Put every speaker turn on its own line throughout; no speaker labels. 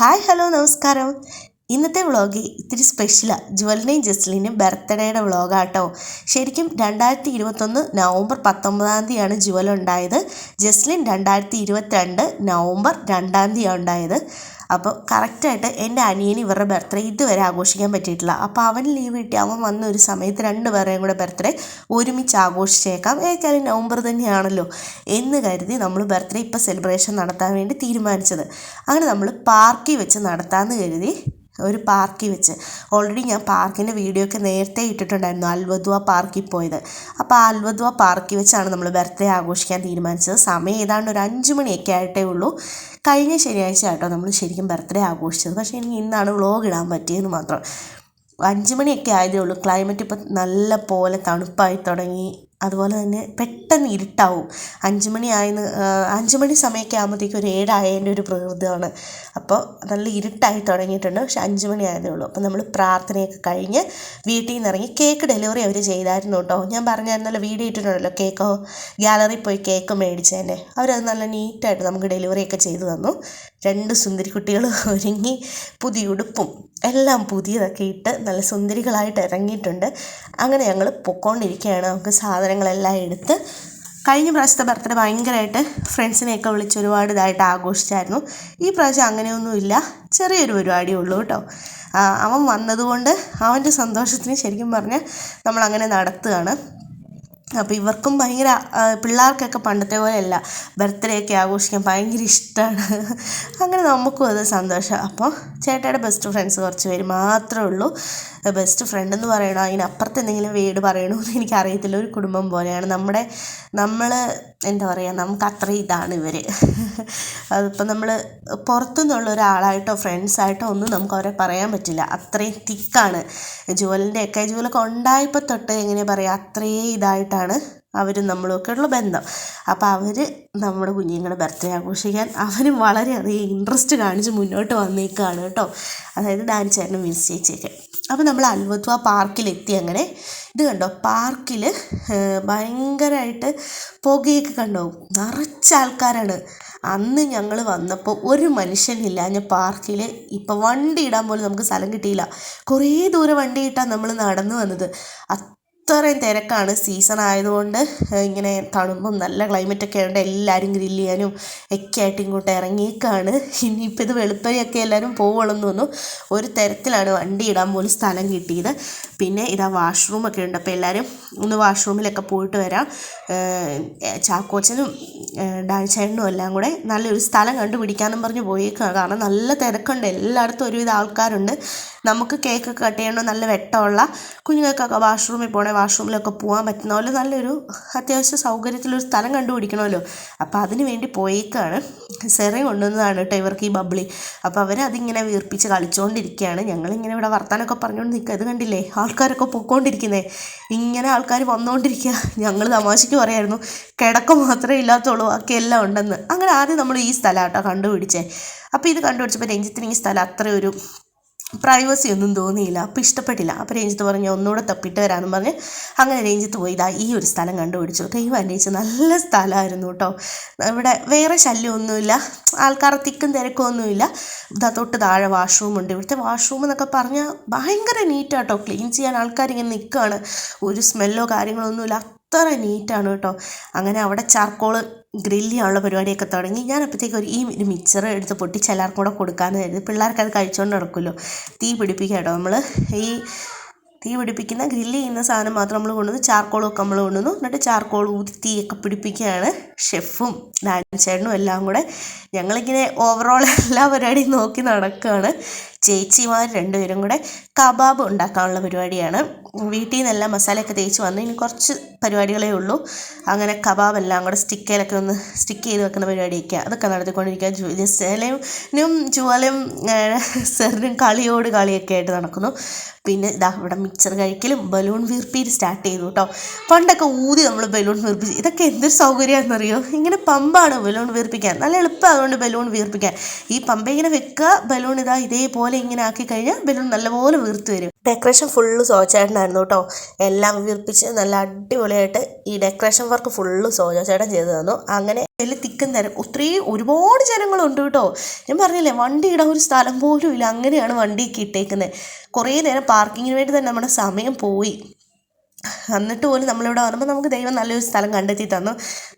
Hi hello നമസ്കാരം. ഇന്നത്തെ vlog ഇത്തിരി സ്പെഷ്യലാണ് ജുവലിനെയും ജസ്ലിന്റെയും ബർത്ത്ഡേയുടെ വ്ളോഗാട്ടോ. ശരിക്കും രണ്ടായിരത്തി ഇരുപത്തൊന്ന് നവംബർ പത്തൊമ്പതാം തീയതിയാണ് ജുവൽ ഉണ്ടായത്. ജസ്ലിൻ രണ്ടായിരത്തി ഇരുപത്തിരണ്ട് നവംബർ രണ്ടാം തീയതിയാണ് ഉണ്ടായത്. അപ്പോൾ കറക്റ്റായിട്ട് എന്റെ അനിയന് ഇവരുടെ ബർത്ത്ഡേ ഇതുവരെ ആഘോഷിക്കാൻ പറ്റിയിട്ടില്ല. അപ്പോൾ അവൻ ലീവ് കിട്ടി. അവൻ വന്ന ഒരു സമയത്ത് രണ്ട് പേരുടെയും കൂടെ ബർത്ത്ഡേ ഒരുമിച്ച് ആഘോഷിച്ചേക്കാം. ഏതായാലും നവംബർ തന്നെയാണല്ലോ എന്ന് കരുതി നമ്മൾ ബർത്ത്ഡേ ഇപ്പോൾ സെലിബ്രേഷൻ നടത്താൻ വേണ്ടി തീരുമാനിച്ചത്. അങ്ങനെ നമ്മൾ പാർക്കിൽ വെച്ച് നടത്താമെന്ന് കരുതി ഒരു പാർക്കിൽ വെച്ച്. ഓൾറെഡി ഞാൻ പാർക്കിന്റെ വീഡിയോ ഒക്കെ നേരത്തെ ഇട്ടിട്ടുണ്ടായിരുന്നു. അൽവദ്വ പാർക്കിൽ പോയത്. അപ്പോൾ ആ അൽവദ്വ പാർക്കിൽ വെച്ചാണ് നമ്മൾ ബർത്ത്ഡേ ആഘോഷിക്കാൻ തീരുമാനിച്ചത്. സമയം ഏതാണ്ട് ഒരു അഞ്ച് മണിയൊക്കെ ആയിട്ടേ ഉള്ളൂ. കഴിഞ്ഞ ശനിയാഴ്ച ആട്ടോ നമ്മൾ ശരിക്കും ബർത്ത്ഡേ ആഘോഷിച്ചത്. പക്ഷേ എനിക്ക് ഇന്നാണ് വ്ളോഗ് ഇടാൻ പറ്റിയെന്ന് മാത്രം. അഞ്ച് മണിയൊക്കെ ആയതേ ഉള്ളൂ. ക്ലൈമറ്റ് ഇപ്പോൾ നല്ല പോലെ തണുപ്പായി തുടങ്ങി. അതുപോലെ തന്നെ പെട്ടെന്ന് ഇരുട്ടാവും. അഞ്ച് മണി ആയെന്ന് അഞ്ച് മണി സമയമൊക്കെ ആകുമ്പോഴത്തേക്കും ഒരു ഏഴായതിന്റെ ഒരു പ്രകൃതമാണ് അപ്പോൾ നല്ല ഇരുട്ടായി തുടങ്ങിയിട്ടുണ്ട്. പക്ഷെ അഞ്ച് മണി ആയതേ ഉള്ളൂ. അപ്പോൾ നമ്മൾ പ്രാർത്ഥനയൊക്കെ കഴിഞ്ഞ് വീട്ടിൽ നിന്ന് ഇറങ്ങി കേക്ക് ഡെലിവറി അവർ ചെയ്തായിരുന്നു കേട്ടോ. ഞാൻ പറഞ്ഞായിരുന്നല്ലോ വീഡിയോ ഇട്ടിട്ടുണ്ടല്ലോ കേക്കോ ഗ്യാലറി പോയി കേക്ക് മേടിച്ചതന്നെ അവരത് നല്ല നീറ്റായിട്ട് നമുക്ക് ഡെലിവറിയൊക്കെ ചെയ്തു തന്നു. രണ്ട് സുന്ദരി കുട്ടികൾ ഒരുങ്ങി പുതിയ ഉടുപ്പും എല്ലാം പുതിയതൊക്കെ ഇട്ട് നല്ല സുന്ദരികളായിട്ട് ഇറങ്ങിയിട്ടുണ്ട്. അങ്ങനെ ഞങ്ങൾ പൊക്കോണ്ടിരിക്കുകയാണ്. നമുക്ക് സാധനങ്ങളെല്ലാം എടുത്ത് കഴിഞ്ഞ പ്രാവശ്യത്തെ ബർത്ത്ഡേ ഭയങ്കരമായിട്ട് ഫ്രണ്ട്സിനെയൊക്കെ വിളിച്ച് ഒരുപാട് ഇതായിട്ട് ആഘോഷിച്ചായിരുന്നു. ഈ പ്രാവശ്യം അങ്ങനെയൊന്നുമില്ല. ചെറിയൊരു പരിപാടിയേ ഉള്ളൂ കേട്ടോ. അവൻ വന്നതുകൊണ്ട് അവന്റെ സന്തോഷത്തിന് ശരിക്കും പറഞ്ഞാൽ നമ്മളങ്ങനെ നടത്തുകയാണ്. അപ്പോൾ ഇവർക്കും ഭയങ്കര പിള്ളേർക്കൊക്കെ പണ്ടത്തെ പോലെയല്ല ബർത്ത്ഡേ ഒക്കെ ആഘോഷിക്കാൻ ഭയങ്കര ഇഷ്ടമാണ് അങ്ങനെ നമുക്കും അത് സന്തോഷം. അപ്പോൾ ചേട്ടയുടെ ബെസ്റ്റ് ഫ്രണ്ട്സ് കുറച്ച് പേര് മാത്രമേ ഉള്ളൂ. ബെസ്റ്റ് ഫ്രണ്ട് എന്ന് പറയണോ? അതിനപ്പുറത്ത് എന്തെങ്കിലും വീട് പറയണമെന്ന് എനിക്കറിയത്തില്ല. ഒരു കുടുംബം പോലെയാണ്. നമ്മുടെ നമ്മൾ എന്താ പറയുക നമുക്ക് അത്ര ഇതാണ് ഇവർ അതിപ്പോൾ നമ്മൾ പുറത്തുനിന്നുള്ള ഒരാളായിട്ടോ ഫ്രണ്ട്സായിട്ടോ ഒന്നും നമുക്ക് അവരെ പറയാൻ പറ്റില്ല. അത്രയും തിക്കാണ്. ജുവലിന്റെ ഒക്കെ ജുവലൊക്കെ ഉണ്ടായപ്പോൾ തൊട്ട് എങ്ങനെ പറയുക അത്രയും ഇതായിട്ടാണ് അവരും നമ്മളുമൊക്കെ ഉള്ള ബന്ധം. അപ്പോൾ അവർ നമ്മുടെ കുഞ്ഞുങ്ങളുടെ ബർത്ത്ഡേ ആഘോഷിക്കാൻ അവരും വളരെയധികം ഇൻട്രസ്റ്റ് കാണിച്ച് മുന്നോട്ട് വന്നേക്കാണ് കേട്ടോ. അതായത് ഡാൻസ് ചേട്ടനും മിസ് ചേച്ചിയൊക്കെ. അപ്പോൾ നമ്മൾ അൽവത്വ പാർക്കിലെത്തി അങ്ങനെ. ഇത് കണ്ടോ? പാർക്കിൽ ഭയങ്കരമായിട്ട് പുകയൊക്കെ കണ്ടോ? നിറച്ച ആൾക്കാരാണ്. അന്ന് ഞങ്ങൾ വന്നപ്പോൾ ഒരു മനുഷ്യനില്ല ഞാൻ പാർക്കിൽ ഇപ്പോൾ വണ്ടി ഇടാൻ പോലും നമുക്ക് സ്ഥലം കിട്ടിയില്ല. കുറേ ദൂരെ വണ്ടി ഇട്ടാൽ നമ്മൾ നടന്നു വന്നത്. അത്രയും തിരക്കാണ്. സീസൺ ആയതുകൊണ്ട് ഇങ്ങനെ തണുപ്പും നല്ല ക്ലൈമറ്റൊക്കെ ആയതുകൊണ്ട് എല്ലാവരും ഗ്രില്ല് ചെയ്യാനും ഒക്കെ ആയിട്ട് ഇങ്ങോട്ട് ഇറങ്ങിയേക്കാണ്. ഇനിയിപ്പോൾ ഇത് വെളുപ്പരിയൊക്കെ എല്ലാവരും പോവുള്ളെന്ന് തോന്നുന്നു. ഒരു തരത്തിലാണ് വണ്ടി ഇടാൻ പോലും സ്ഥലം കിട്ടിയത്. പിന്നെ ഇതാ വാഷ്റൂമൊക്കെ ഉണ്ട്. അപ്പോൾ എല്ലാവരും ഒന്ന് വാഷ്റൂമിലൊക്കെ പോയിട്ട് വരാം. ചാക്കോച്ചനും ഡാൻസേട്ടനും എല്ലാം കൂടെ നല്ലൊരു സ്ഥലം കണ്ടുപിടിക്കാമെന്നും പറഞ്ഞ് പോയേക്കാണ്. കാരണം നല്ല തിരക്കുണ്ട്. എല്ലായിടത്തും ഒരുവിധ ആൾക്കാരുണ്ട്. നമുക്ക് കേക്കൊക്കെ കട്ട് ചെയ്യണോ? നല്ല വെട്ടമുള്ള കുഞ്ഞുങ്ങൾക്കൊക്കെ വാഷ്റൂമിൽ പോകണേ വാഷ്റൂമിലൊക്കെ പോകാൻ പറ്റുന്ന പോലെ നല്ലൊരു അത്യാവശ്യ സൗകര്യത്തിലൊരു സ്ഥലം കണ്ടുപിടിക്കണമല്ലോ. അപ്പോൾ അതിന് വേണ്ടി പോയേക്കാണ്. സെറ കൊണ്ടുവന്നതാണ് കേട്ടോ ഇവർക്ക് ഈ ബബ്ളി. അപ്പോൾ അവരതിങ്ങനെ വീർപ്പിച്ച് കളിച്ചുകൊണ്ടിരിക്കുകയാണ് ഞങ്ങളിങ്ങനെ ഇവിടെ വർത്താനൊക്കെ പറഞ്ഞുകൊണ്ട് നിൽക്കുക ഇത് കണ്ടില്ലേ? ആൾക്കാരൊക്കെ പൊക്കോണ്ടിരിക്കുന്നേ. ഇങ്ങനെ ആൾക്കാർ വന്നുകൊണ്ടിരിക്കുക ഞങ്ങൾ തമാശയ്ക്ക് പറയായിരുന്നു കിടക്ക മാത്രമേ ഇല്ലാത്തുള്ളൂ ബാക്കി എല്ലാം ഉണ്ടെന്ന്. അങ്ങനെ ആദ്യം നമ്മൾ ഈ സ്ഥലം കേട്ടോ കണ്ടുപിടിച്ചേ. അപ്പോൾ ഇത് കണ്ടുപിടിച്ചപ്പോൾ രഞ്ജിത്തിന് ഈ സ്ഥലം അത്ര ഒരു പ്രൈവസി ഒന്നും തോന്നിയില്ല. അപ്പോൾ ഇഷ്ടപ്പെട്ടില്ല. അപ്പോൾ രഞ്ജിത്ത് പറഞ്ഞു ഒന്നുകൂടെ തപ്പിട്ട് വരാമെന്ന് പറഞ്ഞ് അങ്ങനെ രഞ്ജിത്ത് പോയി. ഇതാ ഈ ഒരു സ്ഥലം കണ്ടുപിടിച്ചു. ദൈവം അന്വേഷിച്ച് നല്ല സ്ഥലമായിരുന്നു കേട്ടോ. ഇവിടെ വേറെ ശല്യമൊന്നുമില്ല. ആൾക്കാർ തിക്കും തിരക്കൊന്നുമില്ല. ഇതാ തൊട്ട് താഴെ വാഷ്റൂം ഉണ്ട്. ഇവിടുത്തെ വാഷ്റൂം എന്നൊക്കെ പറഞ്ഞാൽ ഭയങ്കര നീറ്റാട്ടോ ക്ലീൻ ചെയ്യാൻ ആൾക്കാരിങ്ങനെ നിൽക്കുകയാണ് ഒരു സ്മെല്ലോ കാര്യങ്ങളോ ഒന്നുമില്ല. അത്ര നീറ്റാണ് കേട്ടോ. അങ്ങനെ അവിടെ ചാർക്കോൾ ഗ്രില്ല് ചെയ്യാനുള്ള പരിപാടിയൊക്കെ തുടങ്ങി. ഞാൻ അപ്പോഴത്തേക്ക് ഒരു ഈ ഒരു മിക്സർ എടുത്ത് പൊട്ടിച്ച് എല്ലാവർക്കും കൂടെ കൊടുക്കാമെന്ന് കരുതി. പിള്ളേർക്ക് അത് കഴിച്ചുകൊണ്ട് നടക്കുമല്ലോ. തീ പിടിപ്പിക്കുക കേട്ടോ നമ്മൾ ഈ തീ പിടിപ്പിക്കുന്ന ഗ്രില്ല് ചെയ്യുന്ന സാധനം മാത്രം നമ്മൾ കൊണ്ടുവന്നു ചാർക്കോളൊക്കെ നമ്മൾ കൊണ്ടുവന്നു. എന്നിട്ട് ചാർക്കോൾ ഊതി തീയൊക്കെ പിടിപ്പിക്കുകയാണ് ഷെഫും ഡാൻസേട്ടനും എല്ലാം കൂടെ. ഞങ്ങളിങ്ങനെ ഓവറോൾ എല്ലാ പരിപാടിയും നോക്കി നടക്കുകയാണ്. ചേച്ചിമാർ രണ്ടുപേരും കൂടെ കബാബ് ഉണ്ടാക്കാനുള്ള പരിപാടിയാണ്. വീട്ടിൽ നിന്നെല്ലാം മസാലയൊക്കെ തേച്ച് വന്നു ഇനി കുറച്ച് പരിപാടികളേ ഉള്ളൂ. അങ്ങനെ കബാബ് എല്ലാം കൂടെ സ്റ്റിക്കയിലൊക്കെ ഒന്ന് സ്റ്റിക്ക് ചെയ്ത് വെക്കുന്ന പരിപാടിയൊക്കെ അതൊക്കെ നടത്തിക്കൊണ്ടിരിക്കുക. ജസ്സേലയും ജുവാലയും സെറിനും കളിയോട് കളിയൊക്കെ ആയിട്ട് നടക്കുന്നു. പിന്നെ ഇതാ ഇവിടെ മിക്സർ കഴിക്കലും ബലൂൺ വീർപ്പീര് സ്റ്റാർട്ട് ചെയ്തു കേട്ടോ. പണ്ടൊക്കെ ഊതി നമ്മൾ ബലൂൺ വീർപ്പിച്ച് ഇതൊക്കെ എന്തൊരു സൗകര്യമാണെന്നറിയോ ഇങ്ങനെ പമ്പാണ് ബലൂൺ വീർപ്പിക്കാൻ. നല്ല എളുപ്പം അതുകൊണ്ട് ബലൂൺ വീർപ്പിക്കാൻ. ഈ പമ്പ ഇങ്ങനെ വെക്കുക ബലൂൺ ഇതാ ഇതേപോലെ നല്ലപോലെ ഇങ്ങനെ ആക്കി കഴിഞ്ഞാൽ ബലൂൺ നല്ലപോലെ വീർത്ത് വരും. ഡെക്കറേഷൻ ഫുള്ള് സോചേട്ടനായിരുന്നു കേട്ടോ. എല്ലാം വീർപ്പിച്ച് നല്ല അടിപൊളിയായിട്ട് ഈ ഡെക്കറേഷൻ വർക്ക് ഫുള്ള് സോചേട്ടൻ ചെയ്തു തന്നു. അങ്ങനെ വലിയ തിക്കും തരം ഒത്തിരി ഒരുപാട് ജനങ്ങളുണ്ട് കേട്ടോ. ഞാൻ പറഞ്ഞില്ലേ വണ്ടി ഇടാൻ ഒരു സ്ഥലം പോലും ഇല്ല. അങ്ങനെയാണ് വണ്ടിയൊക്കെ ഇട്ടേക്കുന്നത് കുറേ നേരം പാർക്കിങ്ങിന് വേണ്ടി തന്നെ നമ്മുടെ സമയം പോയി. എന്നിട്ട് പോലും നമ്മളിവിടെ വന്നപ്പോൾ നമുക്ക് ദൈവം നല്ലൊരു സ്ഥലം കണ്ടെത്തി തന്നു.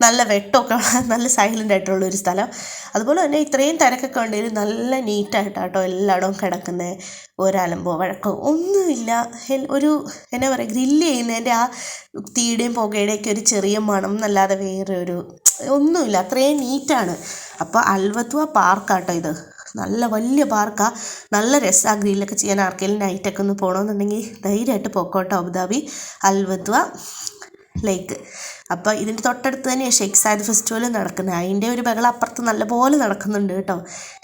നല്ല വെട്ടമൊക്കെ നല്ല സൈലന്റ് ആയിട്ടുള്ള ഒരു സ്ഥലം. അതുപോലെ തന്നെ ഇത്രയും തിരക്കൊക്കെ ഉണ്ടെങ്കിൽ നല്ല നീറ്റായിട്ടാട്ടോ എല്ലായിടവും കിടക്കുന്നത് ഒരലമ്പോ വഴക്കോ ഒന്നുമില്ല. ഒരു എന്നാ പറയുക ഗ്രില്ല് ചെയ്യുന്നതിന്റെ ആ തീയുടെയും പുകയുടെയൊക്കെ ഒരു ചെറിയ മണം എന്നല്ലാതെ വേറെ ഒരു ഒന്നുമില്ല. അത്രയും നീറ്റാണ് അപ്പോൾ അൽവത്വ പാർക്കാട്ടോ ഇത്. നല്ല വലിയ പാർക്കാണ് നല്ല രസമാണ് ഗ്രീനിലൊക്കെ ചെയ്യാൻ ആർക്കെങ്കിലും നൈറ്റൊക്കെ ഒന്ന് പോകണമെന്നുണ്ടെങ്കിൽ ധൈര്യമായിട്ട് പോക്കോട്ടെ അബുദാബി അൽവദ്വ ലേക്ക് അപ്പോൾ ഇതിന്റെ തൊട്ടടുത്ത് തന്നെ ഷെയ്ഖ് സാദ് ഫെസ്റ്റിവൽ നടക്കുന്നത് അതിന്റെ ഒരു ബഹളം അപ്പുറത്ത് നല്ലപോലെ നടക്കുന്നുണ്ട് കേട്ടോ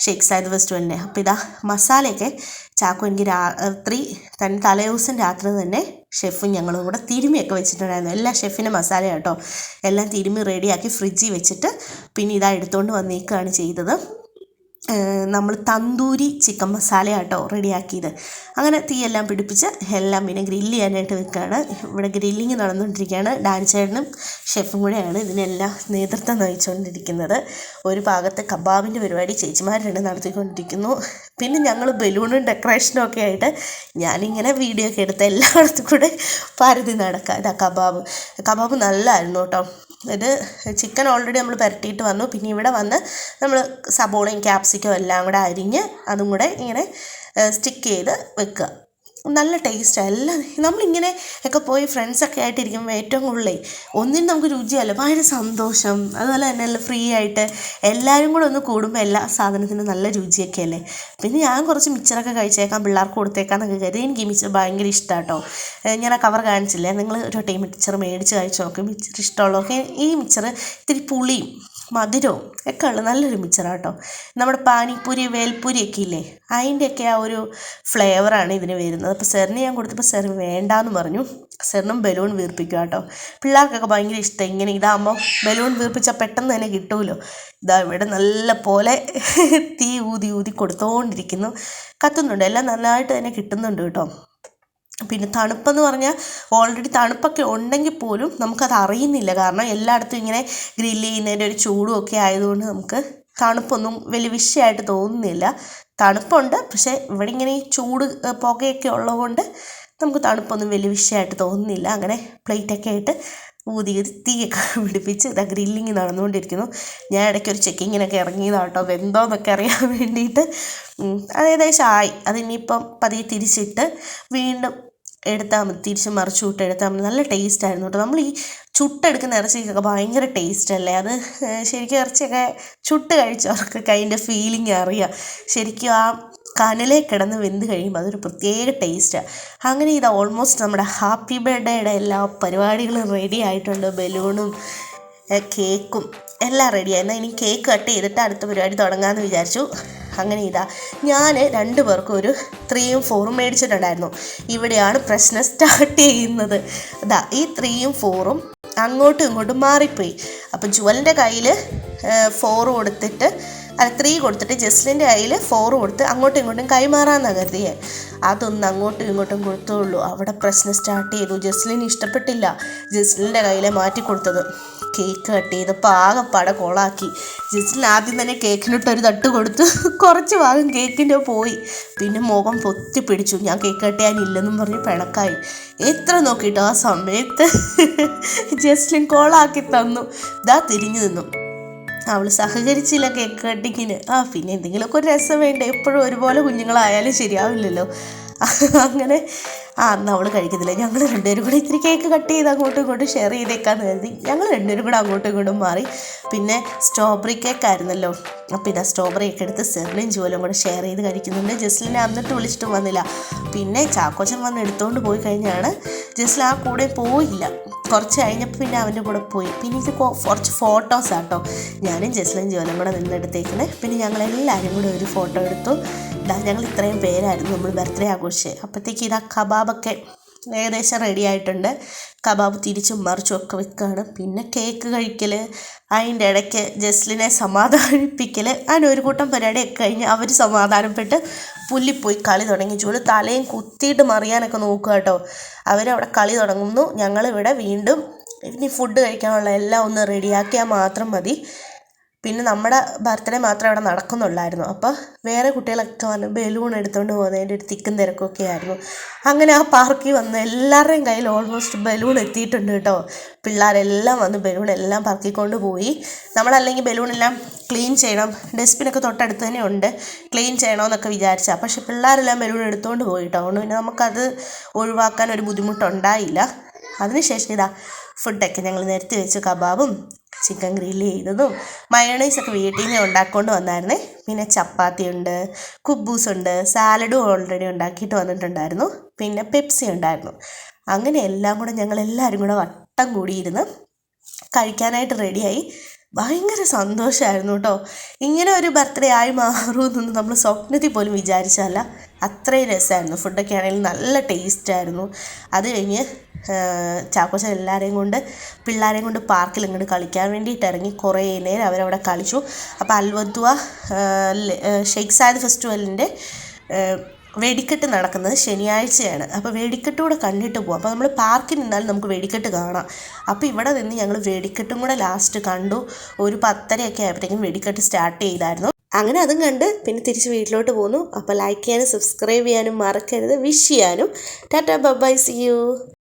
ഷെയ്ഖ് സാദ് ഫെസ്റ്റിവലിന്റെ അപ്പോൾ ഇതാ മസാലയൊക്കെ ചാക്കു എനിക്ക് രാത്രി തന്റെ തലേ ദിവസം രാത്രി തന്നെ ഷെഫും ഞങ്ങളും കൂടെ തിരുമിയൊക്കെ വെച്ചിട്ടുണ്ടായിരുന്നു. എല്ലാ ഷെഫിന്റെ മസാല കേട്ടോ. എല്ലാം തിരുമി റെഡിയാക്കി ഫ്രിഡ്ജിൽ വെച്ചിട്ട് പിന്നെ ഇതാ എടുത്തുകൊണ്ട് വന്നേക്കുകയാണ് ചെയ്തത്. നമ്മൾ തന്തൂരി ചിക്കൻ മസാല കേട്ടോ റെഡിയാക്കിയത്. അങ്ങനെ തീയെല്ലാം പിടിപ്പിച്ച് എല്ലാം പിന്നെ ഗ്രില്ല് ചെയ്യാനായിട്ട് വെക്കുകയാണ് ഇവിടെ ഗ്രില്ലിങ് നടന്നുകൊണ്ടിരിക്കുകയാണ്. ഡാൻസേട്ടനും ഷെഫും കൂടെയാണ് ഇതിനെല്ലാം നേതൃത്വം നയിച്ചുകൊണ്ടിരിക്കുന്നത് ഒരു ഭാഗത്ത് കബാബിന്റെ പരിപാടി ചേച്ചിമാരാണ് നടത്തിക്കൊണ്ടിരിക്കുന്നു. പിന്നെ ഞങ്ങൾ ബലൂണും ഡെക്കറേഷനും ഒക്കെ ആയിട്ട് ഞാനിങ്ങനെ വീഡിയോ ഒക്കെ എടുത്ത് എല്ലായിടത്തും കൂടെ പരതി നടക്കുക. ഇതാ കബാബ്. കബാബ് നല്ലതായിരുന്നു കേട്ടോ. ഇത് ചിക്കൻ ഓൾറെഡി നമ്മൾ പുരട്ടിയിട്ട് വന്നു. പിന്നെ ഇവിടെ വന്ന് നമ്മൾ സബോളയും ക്യാപ്സിക്കും എല്ലാം കൂടെ അരിഞ്ഞ് അതും കൂടെ ഇങ്ങനെ സ്റ്റിക്ക് ചെയ്ത് വെക്കുക. നല്ല ടേസ്റ്റാണ് എല്ലാം നമ്മളിങ്ങനെ ഒക്കെ പോയി ഫ്രണ്ട്സൊക്കെ ആയിട്ടിരിക്കുമ്പോൾ ഏറ്റവും കൂടുതലേ ഒന്നിനും നമുക്ക് രുചിയല്ല. ഭയങ്കര സന്തോഷം. അതുപോലെ തന്നെ നല്ല ഫ്രീ ആയിട്ട് എല്ലാവരും കൂടെ ഒന്ന് കൂടുമ്പോൾ എല്ലാ സാധനത്തിനും നല്ല രുചിയൊക്കെ അല്ലേ? പിന്നെ ഞാൻ കുറച്ച് മിച്ചറൊക്കെ കഴിച്ചേക്കാം പിള്ളേർക്ക് കൊടുത്തേക്കാന്നൊക്കെ കരുതി. എനിക്ക് മിച്ചർ ഭയങ്കര ഇഷ്ടമാണ് കേട്ടോ ഞാൻ ആ കവർ കാണിച്ചില്ലേ? നിങ്ങൾ ഒരു ടൈം മിച്ചർ മേടിച്ച് കഴിച്ച് നോക്കും. മിച്ചർ ഇഷ്ടമുള്ളവർക്ക് ഈ മിച്ചർ ഇത്തിരി പുളിയും മധുരവും ഒക്കെ ഉള്ള നല്ലൊരു മിച്ചറാണ് കേട്ടോ നമ്മുടെ പാനിപ്പൂരി വേൽപ്പൂരി ഒക്കെ ഇല്ലേ? അതിന്റെയൊക്കെ ആ ഒരു ഫ്ലേവറാണ് ഇതിന് വരുന്നത്. അപ്പോൾ സെറിന് ഞാൻ കൊടുത്തപ്പോൾ സെറിന് വേണ്ടാന്ന് പറഞ്ഞു. സെറിനും ബലൂൺ വീർപ്പിക്കുക കേട്ടോ പിള്ളേർക്കൊക്കെ ഭയങ്കര ഇഷ്ടം ഇങ്ങനെ ഇതാകുമ്പോൾ ബലൂൺ വീർപ്പിച്ചാൽ പെട്ടെന്ന് തന്നെ കിട്ടുമല്ലോ ഇതാ ഇവിടെ നല്ല പോലെ തീ ഊതി ഊതി കൊടുത്തുകൊണ്ടിരിക്കുന്നു കത്തുന്നുണ്ട്. എല്ലാം നന്നായിട്ട് തന്നെ കിട്ടുന്നുണ്ട് കേട്ടോ പിന്നെ തണുപ്പെന്ന് പറഞ്ഞാൽ ഓൾറെഡി തണുപ്പൊക്കെ ഉണ്ടെങ്കിൽ പോലും നമുക്കത് അറിയുന്നില്ല. കാരണം എല്ലായിടത്തും ഇങ്ങനെ ഗ്രില്ല് ചെയ്യുന്നതിന്റെ ഒരു ചൂടും ഒക്കെ ആയതുകൊണ്ട് നമുക്ക് തണുപ്പൊന്നും വലിയ വിഷയമായിട്ട് തോന്നുന്നില്ല. തണുപ്പുണ്ട് പക്ഷേ ഇവിടെ ഇങ്ങനെ ഈ ചൂട് പുകയൊക്കെ ഉള്ളതുകൊണ്ട് നമുക്ക് തണുപ്പൊന്നും വലിയ വിഷയമായിട്ട് തോന്നുന്നില്ല. അങ്ങനെ പ്ലേറ്റൊക്കെ ആയിട്ട് ഊതി തീയൊക്കെ പിടിപ്പിച്ച് ഇതാ ഗ്രില്ലിങ് നടന്നുകൊണ്ടിരിക്കുന്നു. ഞാൻ ഇടയ്ക്ക് ഒരു ചെക്കിങ്ങിനൊക്കെ ഇറങ്ങിയതാണ് കേട്ടോ വെന്തോന്നൊക്കെ അറിയാൻ വേണ്ടിയിട്ട്. അത് ഏകദേശം ആയി. അതിനിപ്പം പതിയെ തിരിച്ചിട്ട് വീണ്ടും എടുത്താൽ മതി. തിരിച്ച് മറിച്ച് വിട്ട് എടുത്താൽ മതി. നല്ല ടേസ്റ്റ് ആയിരുന്നു കേട്ടോ. നമ്മൾ ഈ ചുട്ടെടുക്കുന്ന ഇറച്ചിക്കൊക്കെ ഭയങ്കര ടേസ്റ്റ് അല്ലേ? അത് ശരിക്കും ഇറച്ചിയൊക്കെ ചുട്ട് കഴിച്ചവർക്കൊക്കെ അതിന്റെ ഫീലിംഗ് അറിയാം. ശരിക്കും ആ കനലേ കിടന്ന് വെന്ത് കഴിയുമ്പോൾ അതൊരു പ്രത്യേക ടേസ്റ്റാണ് അങ്ങനെ ഇത് ഓൾമോസ്റ്റ് നമ്മുടെ ഹാപ്പി ബർത്ത്ഡേയുടെ എല്ലാ പരിപാടികളും റെഡി ആയിട്ടുണ്ട്. ബലൂണും കേക്കും എല്ലാം റെഡിയായി എന്നാൽ ഇനി കേക്ക് കട്ട് ചെയ്തിട്ട് അടുത്ത പരിപാടി തുടങ്ങാമെന്ന് വിചാരിച്ചു. അങ്ങനെ ഇതാ. ഞാൻ രണ്ടു പേർക്കും ഒരു ത്രീയും ഫോറും മേടിച്ചിട്ടുണ്ടായിരുന്നു. ഇവിടെയാണ് പ്രശ്നം സ്റ്റാർട്ട് ചെയ്യുന്നത്. അതാ ഈ ത്രീയും ഫോറും അങ്ങോട്ടും ഇങ്ങോട്ടും മാറിപ്പോയി. അപ്പോൾ ജുവലിന്റെ കയ്യിൽ ഫോർ കൊടുത്തിട്ട് അല്ല ത്രീ കൊടുത്തിട്ട് ജസ്ലിന്റെ കയ്യിൽ ഫോർ കൊടുത്ത് അങ്ങോട്ടും ഇങ്ങോട്ടും കൈമാറാമെന്നാണ് കരുതിയേ. അതൊന്ന് അങ്ങോട്ടും ഇങ്ങോട്ടും കൊടുത്തുള്ളൂ അവിടെ പ്രശ്നം സ്റ്റാർട്ട് ചെയ്തു. ജസ്ലിന് ഇഷ്ടപ്പെട്ടില്ല. ജസ്ലിന്റെ കയ്യിലെ മാറ്റി കൊടുത്തത്. കേക്ക് കട്ട് ചെയ്തപ്പോൾ ആകെപ്പാടെ കൊളാക്കി. ജസ്ലിൻ ആദ്യം തന്നെ കേക്കിനിട്ട് ഒരു തട്ട് കൊടുത്തു കുറച്ച് ഭാഗം കേക്കിന്റെ പോയി. പിന്നെ മുഖം പൊത്തി പിടിച്ചു. ഞാൻ കേക്ക് കട്ട് ചെയ്യാനില്ലെന്നും പറഞ്ഞ് പിണക്കായി. എത്ര നോക്കിയിട്ട് ആ സമയത്ത് ജസ്ലിൻ കോളാക്കി തന്നു. ഇതാ തിരിഞ്ഞു നിന്നു. അവൾ സഹകരിച്ചില്ല കേക്ക് കട്ടിങ്ങിന്. ആ പിന്നെ എന്തെങ്കിലുമൊക്കെ ഒരു രസം വേണ്ടേ? എപ്പോഴും ഒരുപോലെ കുഞ്ഞുങ്ങളായാലും ശരിയാവില്ലല്ലോ. അങ്ങനെ ആ അന്ന് അവൾ കഴിക്കുന്നില്ല ഞങ്ങൾ രണ്ടുപേരും കൂടെ ഇത്തിരി കേക്ക് കട്ട് ചെയ്ത് അങ്ങോട്ടും ഇങ്ങോട്ടും ഷെയർ ചെയ്തേക്കാന്ന് കരുതി. ഞങ്ങൾ രണ്ടുപേരും കൂടെ അങ്ങോട്ടും ഇങ്ങോട്ടും മാറി. പിന്നെ സ്ട്രോബെറി കേക്ക് ആയിരുന്നല്ലോ. ഇതാ സ്ട്രോബെറി ഒക്കെ എടുത്ത് സെറിനും ജോലും കൂടെ ഷെയർ ചെയ്ത് കഴിക്കുന്നുണ്ട്. ജസ്ലിനെ അന്നിട്ട് വിളിച്ചിട്ടും വന്നില്ല. പിന്നെ ചാക്കോച്ചൻ വന്ന് എടുത്തുകൊണ്ട് പോയി കഴിഞ്ഞാണ് ജസ്ലിൻ ആ കൂടെ പോയില്ല. കുറച്ച് കഴിഞ്ഞപ്പോൾ പിന്നെ അവന്റെ കൂടെ പോയി. പിന്നെ ഇത് കുറച്ച് ഫോട്ടോസ് ആട്ടോ. ഞാനും ജസ്ലിൻ ജോലും കൂടെ നിന്നെടുത്തേക്കുന്നത് പിന്നെ ഞങ്ങളെല്ലാവരും കൂടെ ഒരു ഫോട്ടോ എടുത്തു. ഇതാ ഞങ്ങൾ ഇത്രയും പേരായിരുന്നു. നമ്മൾ ബർത്ത്ഡേ ആഘോഷിച്ചത് അപ്പോഴത്തേക്ക് ഇതാ കബാബൊക്കെ ഏകദേശം റെഡി ആയിട്ടുണ്ട്. കബാബ് തിരിച്ചും മറിച്ചും ഒക്കെ വെക്കുകയാണ് പിന്നെ കേക്ക് കഴിക്കൽ അതിന്റെ ഇടയ്ക്ക് ജസ്ലിനെ സമാധാനിപ്പിക്കൽ അങ്ങനെ ഒരു കൂട്ടം പരിപാടിയൊക്കെ കഴിഞ്ഞ് അവർ സമാധാനപ്പെട്ട് പുല്ലിപ്പോയി കളി തുടങ്ങി. ചൂട് തലയും കുത്തിയിട്ട് മറിയാനൊക്കെ നോക്കുക കേട്ടോ. അവരവിടെ കളി തുടങ്ങുന്നു. ഞങ്ങളിവിടെ വീണ്ടും ഇനി ഫുഡ് കഴിക്കാനുള്ള എല്ലാം ഒന്ന് റെഡിയാക്കിയാൽ മാത്രം മതി. പിന്നെ നമ്മുടെ ബർത്ത്ഡേ മാത്രമേ അവിടെ നടക്കുന്നുള്ളായിരുന്നു. അപ്പോൾ വേറെ കുട്ടികളൊക്കെ വന്ന് ബലൂൺ എടുത്തുകൊണ്ട് പോകുന്നതിന്റെ ഒരു തിക്കും തിരക്കൊക്കെ ആയിരുന്നു. അങ്ങനെ ആ പാർക്കിൽ വന്ന് എല്ലാവരുടെയും കയ്യിൽ ഓൾമോസ്റ്റ് ബലൂൺ എത്തിയിട്ടുണ്ട് കേട്ടോ. പിള്ളേരെല്ലാം വന്ന് ബലൂൺ എല്ലാം പറക്കിക്കൊണ്ട് പോയി. നമ്മളല്ലെങ്കിൽ ബലൂൺ എല്ലാം ക്ലീൻ ചെയ്യണം. ഡസ്റ്റ്ബിനൊക്കെ തൊട്ടടുത്ത് തന്നെ ഉണ്ട്. ക്ലീൻ ചെയ്യണമെന്നൊക്കെ വിചാരിച്ചാൽ പക്ഷേ പിള്ളേരെല്ലാം ബലൂൺ എടുത്തുകൊണ്ട് പോയി കേട്ടോ. അതുകൊണ്ട് പിന്നെ നമുക്കത് ഒഴിവാക്കാൻ ഒരു ബുദ്ധിമുട്ടുണ്ടായില്ല. അതിനുശേഷം ഇതാ ഫുഡൊക്കെ ഞങ്ങൾ നിരത്തി വെച്ച്. കബാബും ചിക്കൻ ഗ്രില്ല് ചെയ്തതും ഒക്കെ വീട്ടിൽ നിന്ന് ഉണ്ടാക്കൊണ്ട് വന്നായിരുന്നേ. പിന്നെ ചപ്പാത്തി ഉണ്ട് കുബൂസ് ഉണ്ട് സാലഡും ഓൾറെഡി ഉണ്ടാക്കിയിട്ട് വന്നിട്ടുണ്ടായിരുന്നു. പിന്നെ പെപ്സി ഉണ്ടായിരുന്നു. അങ്ങനെ എല്ലാം കൂടെ ഞങ്ങൾ എല്ലാവരും കൂടെ വട്ടം കൂടിയിരുന്ന് കഴിക്കാനായിട്ട് റെഡിയായി ഭയങ്കര സന്തോഷമായിരുന്നു കേട്ടോ. ഇങ്ങനെ ഒരു ബർത്ത്ഡേ ആയി മാറുമെന്നൊന്നും നമ്മൾ സ്വപ്നത്തിൽ പോലും വിചാരിച്ചതല്ല. അത്രയും രസമായിരുന്നു. ഫുഡൊക്കെ ആണെങ്കിലും നല്ല ടേസ്റ്റായിരുന്നു അത് കഴിഞ്ഞ് ചാക്കോച്ചൻ എല്ലാവരെയും കൊണ്ട് പിള്ളേരെയും കൊണ്ട് പാർക്കിൽ ഇങ്ങോട്ട് കളിക്കാൻ വേണ്ടിയിട്ട് ഇറങ്ങി കുറേ നേരം അവരവിടെ കളിച്ചു. അപ്പോൾ അൽവദ്വ ഷെയ്ഖ് സായദ് ഫെസ്റ്റിവലിന്റെ വെടിക്കെട്ട് നടക്കുന്നത് ശനിയാഴ്ചയാണ്. അപ്പോൾ വെടിക്കെട്ട് കൂടെ കണ്ടിട്ട് പോകാം അപ്പോൾ നമ്മൾ പാർക്കിൽ നിന്നാലും നമുക്ക് വെടിക്കെട്ട് കാണാം. അപ്പോൾ ഇവിടെ നിന്ന് ഞങ്ങൾ വെടിക്കെട്ടും കൂടെ ലാസ്റ്റ് കണ്ടു. ഒരു പത്തരയൊക്കെ ആയപ്പോഴത്തേക്കും വെടിക്കെട്ട് സ്റ്റാർട്ട് ചെയ്തായിരുന്നു. അങ്ങനെ അതും കണ്ട് പിന്നെ തിരിച്ച് വീട്ടിലോട്ട് പോന്നു. അപ്പോൾ ലൈക്ക് ചെയ്യാനും സബ്സ്ക്രൈബ് ചെയ്യാനും മറക്കരുത്. വിഷ് ചെയ്യാനും. Tata bye C U